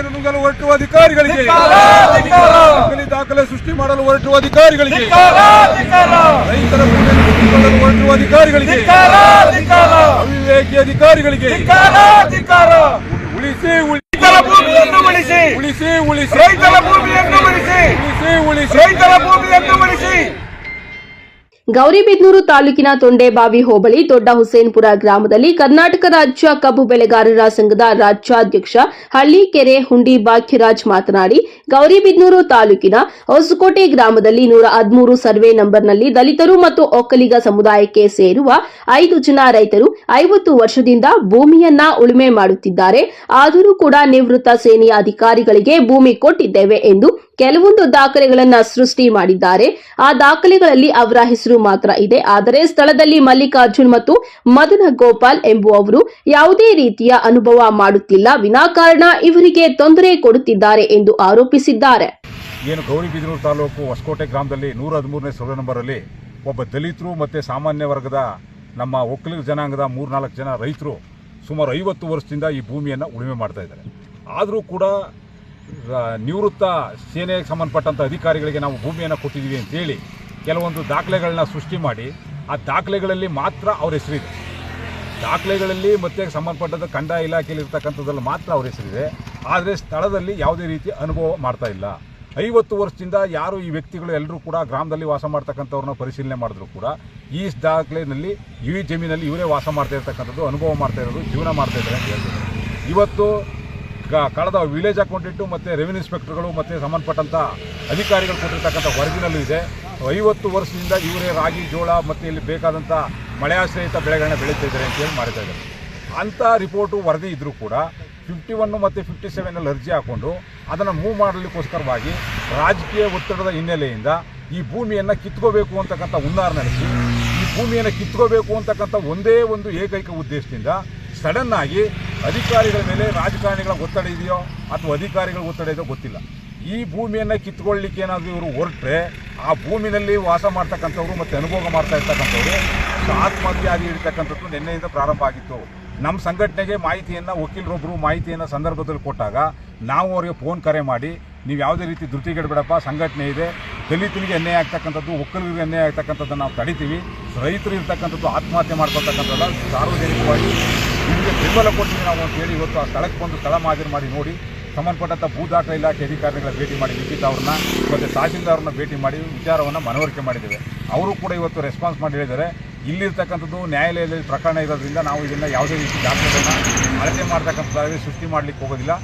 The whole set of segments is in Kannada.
ಭೂಮಿಯನ್ನು ನುಂಗಲು ಹೊರಟುವ ಅಧಿಕಾರಿಗಳಿಗೆ. ನಕಲಿ ದಾಖಲೆ ಸೃಷ್ಟಿ ಮಾಡಲು ಹೊರಟುವ ಅಧಿಕಾರಿಗಳಿಗೆ. ರೈತರ ಭೂಮಿಯನ್ನು ಹೊರಟುವ ಅಧಿಕಾರಿಗಳಿಗೆ. ಅವಿವೇಕಿ ಅಧಿಕಾರಿಗಳಿಗೆ. ಉಳಿಸಿ. ರೈತರ ಭೂಮಿಯನ್ನು ಉಳಿಸಿ. ಉಳಿಸಿ ಉಳಿಸಿ. ರೈತರ ಭೂಮಿಯನ್ನು ಉಳಿಸಿ. ಉಳಿಸಿ ಉಳಿಸಿ. ರೈತರ ಭೂಮಿಯನ್ನು ಉಳಿಸಿ. ಗೌರಿಬಿದನೂರು ತಾಲೂಕಿನ ತೊಂಡೇಬಾವಿ ಹೋಬಳಿ ದೊಡ್ಡ ಹುಸೇನ್ಪುರ ಗ್ರಾಮದಲ್ಲಿ ಕರ್ನಾಟಕ ರಾಜ್ಯ ಕಬ್ಬು ಬೆಳೆಗಾರರ ಸಂಘದ ರಾಜ್ಯಾಧ್ಯಕ್ಷ ಹಳ್ಳಿಕೆರೆ ಹುಂಡಿ ಭಾಗ್ಯರಾಜ್ ಮಾತನಾಡಿ, ಗೌರಿಬಿದ್ನೂರು ತಾಲೂಕಿನ ಹೊಸಕೋಟೆ ಗ್ರಾಮದಲ್ಲಿ ನೂರ ಹದಿಮೂರು ಸರ್ವೆ ನಂಬರ್ನಲ್ಲಿ ದಲಿತರು ಮತ್ತು ಒಕ್ಕಲಿಗ ಸಮುದಾಯಕ್ಕೆ ಸೇರುವ ಐದು ಜನ ರೈತರು ಐವತ್ತು ವರ್ಷದಿಂದ ಭೂಮಿಯನ್ನ ಉಳುಮೆ ಮಾಡುತ್ತಿದ್ದಾರೆ. ಆದರೂ ಕೂಡ ನಿವೃತ್ತ ಸೇನೆಯ ಅಧಿಕಾರಿಗಳಿಗೆ ಭೂಮಿ ಕೊಟ್ಟಿದ್ದೇವೆ ಎಂದು ಕೆಲವೊಂದು ದಾಖಲೆಗಳನ್ನ ಸೃಷ್ಟಿ ಮಾಡಿದ್ದಾರೆ. ಆ ದಾಖಲೆಗಳಲ್ಲಿ ಅವರ ಹೆಸರು ಮಾತ್ರ ಇದೆ. ಆದರೆ ಸ್ಥಳದಲ್ಲಿ ಮಲ್ಲಿಕಾರ್ಜುನ್ ಮತ್ತು ಮದನ ಗೋಪಾಲ್ ಎಂಬುವವರು ಯಾವುದೇ ರೀತಿಯ ಅನುಭವ ಮಾಡುತ್ತಿಲ್ಲ. ವಿನಾಕಾರಣ ಇವರಿಗೆ ತೊಂದರೆ ಕೊಡುತ್ತಿದ್ದಾರೆ ಎಂದು ಆರೋಪಿಸಿದ್ದಾರೆ. ಏನು ಗೌರಿಬಿದನೂರು ತಾಲೂಕು ಹೊಸಕೋಟೆ ಗ್ರಾಮದಲ್ಲಿ ನೂರ ಹದಿಮೂರನೇ ಸರ್ವೆ ನಂಬರಲ್ಲಿ ಒಬ್ಬ ದಲಿತರು ಮತ್ತು ಸಾಮಾನ್ಯ ವರ್ಗದ ನಮ್ಮ ಒಕ್ಕಲಿಗ ಜನಾಂಗದ ಮೂರ್ನಾಲ್ಕು ಜನ ರೈತರು ಸುಮಾರು ಐವತ್ತು ವರ್ಷದಿಂದ ಈ ಭೂಮಿಯನ್ನು ಉಳುಮೆ ಮಾಡ್ತಾ ಇದ್ದಾರೆ. ಆದರೂ ಕೂಡ ನಿವೃತ್ತ ಸೇನೆಗೆ ಸಂಬಂಧಪಟ್ಟಂಥ ಅಧಿಕಾರಿಗಳಿಗೆ ನಾವು ಭೂಮಿಯನ್ನು ಕೊಟ್ಟಿದ್ದೀವಿ ಅಂತೇಳಿ ಕೆಲವೊಂದು ದಾಖಲೆಗಳನ್ನ ಸೃಷ್ಟಿ ಮಾಡಿ, ಆ ದಾಖಲೆಗಳಲ್ಲಿ ಮಾತ್ರ ಅವ್ರ ಹೆಸರಿದೆ. ದಾಖಲೆಗಳಲ್ಲಿ ಮತ್ತೆ ಸಂಬಂಧಪಟ್ಟದ ಕಂದಾಯ ಇಲಾಖೆಯಲ್ಲಿ ಇರ್ತಕ್ಕಂಥದ್ರಲ್ಲಿ ಮಾತ್ರ ಅವ್ರ ಹೆಸರಿದೆ. ಆದರೆ ಸ್ಥಳದಲ್ಲಿ ಯಾವುದೇ ರೀತಿ ಅನುಭವ ಮಾಡ್ತಾ ಇಲ್ಲ. ಐವತ್ತು ವರ್ಷದಿಂದ ಯಾರು ಈ ವ್ಯಕ್ತಿಗಳು ಎಲ್ಲರೂ ಕೂಡ ಗ್ರಾಮದಲ್ಲಿ ವಾಸ ಮಾಡ್ತಕ್ಕಂಥವ್ರನ್ನ ಪರಿಶೀಲನೆ ಮಾಡಿದ್ರು ಕೂಡ, ಈ ದಾಖಲೆಯಲ್ಲಿ ಈ ಜಮೀನಲ್ಲಿ ಇವರೇ ವಾಸ ಮಾಡ್ತಾ ಇರ್ತಕ್ಕಂಥದ್ದು, ಅನುಭವ ಮಾಡ್ತಾ ಇರೋದು, ಜೀವನ ಮಾಡ್ತಾ ಇದ್ದಾರೆ ಅಂತ ಹೇಳ್ತಾರೆ. ಇವತ್ತು ಕಳೆದ ವಿಲೇಜ್ ಅಕೌಂಟೆಂಟು ಮತ್ತು ರೆವಿನ್ಯೂ ಇನ್ಸ್ಪೆಕ್ಟರ್ಗಳು ಮತ್ತು ಸಂಬಂಧಪಟ್ಟಂಥ ಅಧಿಕಾರಿಗಳು ಕೊಟ್ಟಿರ್ತಕ್ಕಂಥ ವರದಿನಲ್ಲೂ ಇದೆ. ಐವತ್ತು ವರ್ಷದಿಂದ ಇವರೇ ರಾಗಿ, ಜೋಳ ಮತ್ತು ಇಲ್ಲಿ ಬೇಕಾದಂಥ ಮಳೆಯಾಶ್ರಯಿತ ಬೆಳೆಗಳನ್ನ ಬೆಳೀತಾ ಇದ್ದಾರೆ ಅಂತೇಳಿ ಮಾಡ್ತಾ ಇದ್ದಾರೆ. ಅಂಥ ರಿಪೋರ್ಟು ವರದಿ ಇದ್ದರೂ ಕೂಡ ಫಿಫ್ಟಿ ಒನ್ನು ಮತ್ತು ಫಿಫ್ಟಿ ಸೆವೆನಲ್ಲಿ ಅರ್ಜಿ ಹಾಕ್ಕೊಂಡು ಅದನ್ನು ಮೂವ್ ಮಾಡಲಿಕ್ಕೋಸ್ಕರವಾಗಿ ರಾಜಕೀಯ ಒತ್ತಡದ ಹಿನ್ನೆಲೆಯಿಂದ ಈ ಭೂಮಿಯನ್ನು ಕಿತ್ಕೋಬೇಕು ಅಂತಕ್ಕಂಥ ಹುನ್ನಾರ ನಡೆಸಿ, ಈ ಭೂಮಿಯನ್ನು ಕಿತ್ಕೋಬೇಕು ಅಂತಕ್ಕಂಥ ಒಂದೇ ಒಂದು ಏಕೈಕ ಉದ್ದೇಶದಿಂದ ಸಡನ್ನಾಗಿ ಅಧಿಕಾರಿಗಳ ಮೇಲೆ ರಾಜಕಾರಣಿಗಳ ಒತ್ತಡ ಇದೆಯೋ ಅಥವಾ ಅಧಿಕಾರಿಗಳ ಒತ್ತಡ ಇದೆಯೋ ಗೊತ್ತಿಲ್ಲ. ಈ ಭೂಮಿಯನ್ನು ಕಿತ್ಕೊಳ್ಳಿಕ್ಕೆ ಏನಾದರೂ ಇವರು ಹೊರಟ್ರೆ, ಆ ಭೂಮಿನಲ್ಲಿ ವಾಸ ಮಾಡ್ತಕ್ಕಂಥವ್ರು ಮತ್ತು ಅನುಭವ ಮಾಡ್ತಾ ಇರ್ತಕ್ಕಂಥವ್ರು ಆತ್ಮಹತ್ಯೆ ಆಗಿ ಇರ್ತಕ್ಕಂಥದ್ದು ನಿನ್ನೆಯಿಂದ ಪ್ರಾರಂಭ ಆಗಿತ್ತು. ನಮ್ಮ ಸಂಘಟನೆಗೆ ಮಾಹಿತಿಯನ್ನು ವಕೀಲರೊಬ್ಬರು ಮಾಹಿತಿಯನ್ನು ಸಂದರ್ಭದಲ್ಲಿ ಕೊಟ್ಟಾಗ ನಾವು ಅವರಿಗೆ ಫೋನ್ ಕರೆ ಮಾಡಿ, ನೀವು ಯಾವುದೇ ರೀತಿ ಧೃತಿಗೆಡಬೇಡಪ್ಪ ಸಂಘಟನೆ ಇದೆ. ದಲಿತರಿಗೆ ಅನ್ಯಾಯ ಆಗ್ತಕ್ಕಂಥದ್ದು, ಒಕ್ಕಲಿಗರಿಗೆ ಅನ್ಯಾಯ ಆಗ್ತಕ್ಕಂಥದ್ದನ್ನು ನಾವು ತಡಿತೀವಿ. ರೈತರು ಇರ್ತಕ್ಕಂಥದ್ದು ಆತ್ಮಹತ್ಯೆ ಮಾಡ್ಕೊಳ್ತಕ್ಕಂಥದ್ದಲ್ಲ, ಸಾರ್ವಜನಿಕವಾಗಿ ನಿಮಗೆ ಬೆಂಬಲ ಕೊಡ್ತೀವಿ ನಾವು ಅಂತೇಳಿ ಇವತ್ತು ಆ ಸ್ಥಳಕ್ಕೆ ಬಂದು ಸ್ಥಳ ಮಾದರಿ ಮಾಡಿ ನೋಡಿ ಸಂಬಂಧಪಟ್ಟಂಥ ಭೂ ದಾಖಲೆ ಇಲಾಖೆ ಅಧಿಕಾರಿಗಳ ಭೇಟಿ ಮಾಡಿ ಲಿಖಿತ ಅವ್ರನ್ನ ಮತ್ತು ತಹಸೀಲ್ದಾರ್ನ ಭೇಟಿ ಮಾಡಿ ವಿಚಾರವನ್ನು ಮನವರಿಕೆ ಮಾಡಿದ್ದೇವೆ. ಅವರು ಕೂಡ ಇವತ್ತು ರೆಸ್ಪಾನ್ಸ್ ಮಾಡಿ ಹೇಳಿದ್ದಾರೆ. ಇಲ್ಲಿರ್ತಕ್ಕಂಥದ್ದು ನ್ಯಾಯಾಲಯದಲ್ಲಿ ಪ್ರಕರಣ ಇರೋದ್ರಿಂದ ನಾವು ಇದನ್ನು ಯಾವುದೇ ರೀತಿ ದಾಖಲೆಗಳನ್ನು ಅಳತೆ ಮಾಡ್ತಕ್ಕಂಥದ್ದಾಗಿ ಸೃಷ್ಟಿ ಮಾಡಲಿಕ್ಕೆ ಹೋಗೋದಿಲ್ಲ.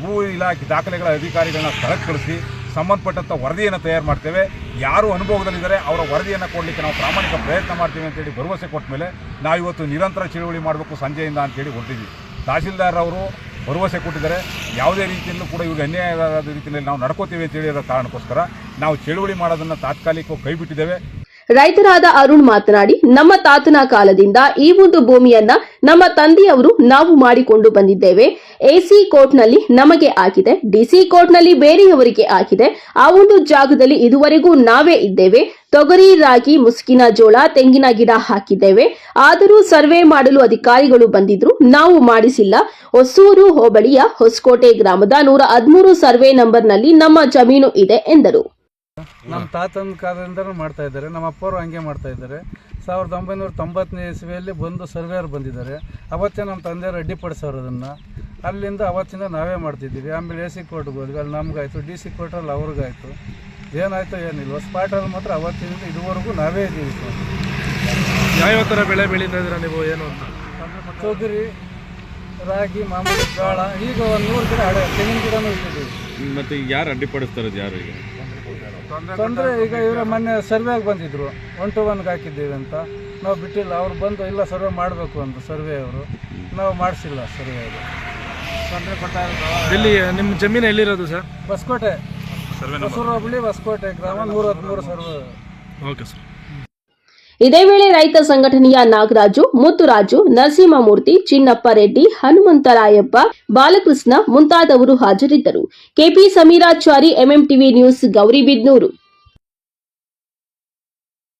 ಭೂ ಇಲಾಖೆ ದಾಖಲೆಗಳ ಅಧಿಕಾರಿಗಳನ್ನ ಸ್ಥಳಕ್ಕೆ ಕಳಿಸಿ ಸಂಬಂಧಪಟ್ಟಂಥ ವರದಿಯನ್ನು ತಯಾರು ಮಾಡ್ತೇವೆ. ಯಾರು ಅನುಭವದಲ್ಲಿದ್ದಾರೆ ಅವರ ವರದಿಯನ್ನು ಕೊಡಲಿಕ್ಕೆ ನಾವು ಪ್ರಾಮಾಣಿಕ ಪ್ರಯತ್ನ ಮಾಡ್ತೀವಿ ಅಂತೇಳಿ ಭರವಸೆ ಕೊಟ್ಟ ಮೇಲೆ ನಾವು ಇವತ್ತು ನಿರಂತರ ಚಳುವಳಿ ಮಾಡಬೇಕು ಸಂಜೆಯಿಂದ ಅಂತೇಳಿ ಹೊರಟಿದ್ವಿ. ತಹಸೀಲ್ದಾರ್ ಅವರು ಭರವಸೆ ಕೊಟ್ಟಿದ್ದಾರೆ. ಯಾವುದೇ ರೀತಿಯಲ್ಲೂ ಕೂಡ ಇವ್ರಿಗೆ ಅನ್ಯಾಯವಾದ ರೀತಿಯಲ್ಲಿ ನಾವು ನಡ್ಕೋತೀವಿ ಅಂತ ಹೇಳಿರೋ ಕಾರಣಕ್ಕೋಸ್ಕರ ನಾವು ಚಳುವಳಿ ಮಾಡೋದನ್ನು ತಾತ್ಕಾಲಿಕವಾಗಿ ಕೈ ಬಿಟ್ಟಿದ್ದೇವೆ ರೈತರಾದ ಅರುಣ್ ಮಾತನಾಡಿ, ನಮ್ಮ ತಾತನ ಕಾಲದಿಂದ ಈ ಒಂದು ಭೂಮಿಯನ್ನ ನಮ್ಮ ತಂದೆಯವರು ನಾವು ಮಾಡಿಕೊಂಡು ಬಂದಿದ್ದೇವೆ. ಎಸಿ ಕೋರ್ಟ್ನಲ್ಲಿ ನಮಗೆ ಆಗಿದೆ ಡಿಸಿ ಕೋರ್ಟ್ನಲ್ಲಿ ಬೇರೆಯವರಿಗೆ ಆಗಿದೆ. ಆ ಒಂದು ಜಾಗದಲ್ಲಿ ಇದುವರೆಗೂ ನಾವೇ ಇದ್ದೇವೆ. ತೊಗರಿ, ರಾಗಿ, ಮುಸ್ಕಿನ ಜೋಳ, ತೆಂಗಿನ ಗಿಡ ಹಾಕಿದ್ದೇವೆ. ಆದರೂ ಸರ್ವೆ ಮಾಡಲು ಅಧಿಕಾರಿಗಳು ಬಂದಿದ್ರು, ನಾವು ಮಾಡಿಸಿಲ್ಲ. ಹೊಸೂರು ಹೋಬಳಿಯ ಹೊಸಕೋಟೆ ಗ್ರಾಮದ ನೂರ ಹದಿಮೂರು ಸರ್ವೆ ನಂಬರ್ನಲ್ಲಿ ನಮ್ಮ ಜಮೀನು ಇದೆ ಎಂದರು. ನಮ್ಮ ತಾತನ ಕಾಲದಿಂದನೂ ಮಾಡ್ತಾ ಇದ್ದಾರೆ ನಮ್ಮ ಅಪ್ಪವರು ಹಂಗೆ ಮಾಡ್ತಾ ಇದ್ದಾರೆ. ಸಾವಿರದ ಒಂಬೈನೂರ ತೊಂಬತ್ತನೇ ಇಸ್ವಿಯಲ್ಲಿ ಬಂದು ಸರ್ವೇರ್ ಬಂದಿದ್ದಾರೆ. ಅವತ್ತೇ ನಮ್ಮ ತಂದೆಯವರು ಅಡ್ಡಿಪಡಿಸೋರು ಅದನ್ನು. ಅಲ್ಲಿಂದ ಅವತ್ತಿಂದ ನಾವೇ ಮಾಡ್ತಿದ್ದೀವಿ. ಆಮೇಲೆ ಎ ಸಿ ಕೋರ್ಟ್ಗೆ ಹೋದ್ವಿ ಅಲ್ಲಿ ನಮಗಾಯ್ತು ಡಿ ಸಿ ಕೋರ್ಟಲ್ಲಿ ಅವ್ರಿಗಾಯ್ತು. ಏನಾಯ್ತು ಏನಿಲ್ಲ ಸ್ಪಾಟಲ್ಲಿ ಮಾತ್ರ ಅವತ್ತಿನಿಂದ ಇದುವರೆಗೂ ನಾವೇ ಇದ್ದೀವಿ ಸರ್. ಯಾವ್ಯಾವ ಥರ ಬೆಳೆ ಬೆಳೀತಾ ಇದ್ದೀರಾ ನೀವು ಏನು ಅಂತ? ತೊಗರಿ ರಾಗಿ ಮಾಮೂಲಿ ಜೋಳ ಈಗ ಒಂದು ನೂರು ಗಿಡ ಹಳೆ ತೆಂಗಿನ ಗಿಡನೂ ಇಟ್ಟಿದ್ದೀವಿ. ಮತ್ತೆ ಈಗ ಯಾರು ಅಡ್ಡಿಪಡಿಸ್ತಾರೆ ಯಾರು ಈಗ? ತೊಂದರೆ ಈಗ ಇವರ ಮೊನ್ನೆ ಸರ್ವೆಗೆ ಬಂದಿದ್ರು. ಒನ್ ಟು ಒನ್ಗೆ ಹಾಕಿದ್ದೀವಿ ಅಂತ. ನಾವು ಬಿಟ್ಟಿಲ್ಲ. ಅವ್ರು ಬಂದು ಇಲ್ಲ ಸರ್ವೆ ಮಾಡಬೇಕು ಅಂತ ಸರ್ವೆ ಅವರು. ನಾವು ಮಾಡಿಸಿಲ್ಲ ಸರ್ವೆ ಅವರು. ಎಲ್ಲಿ ನಿಮ್ಮ ಜಮೀನು ಎಲ್ಲಿರೋದು ಸರ್? ಹೊಸಕೋಟೆ. ಹೊಸೂರು ಹೋಬಳಿ ಹೊಸಕೋಟೆ ಗ್ರಾಮ ನೂರ ಹದಿಮೂರು ಸರ್ವೆ. Okay sir. ಇದೇ ವೇಳೆ ರೈತ ಸಂಘಟನೆಯ ನಾಗರಾಜು, ಮುತ್ತುರಾಜು, ನರಸಿಂಹಮೂರ್ತಿ, ಚಿನ್ನಪ್ಪ ರೆಡ್ಡಿ, ಹನುಮಂತರಾಯಪ್ಪ, ಬಾಲಕೃಷ್ಣ ಮುಂತಾದವರು ಹಾಜರಿದ್ದರು. KP Sameerachari MMTV news Gauribidanur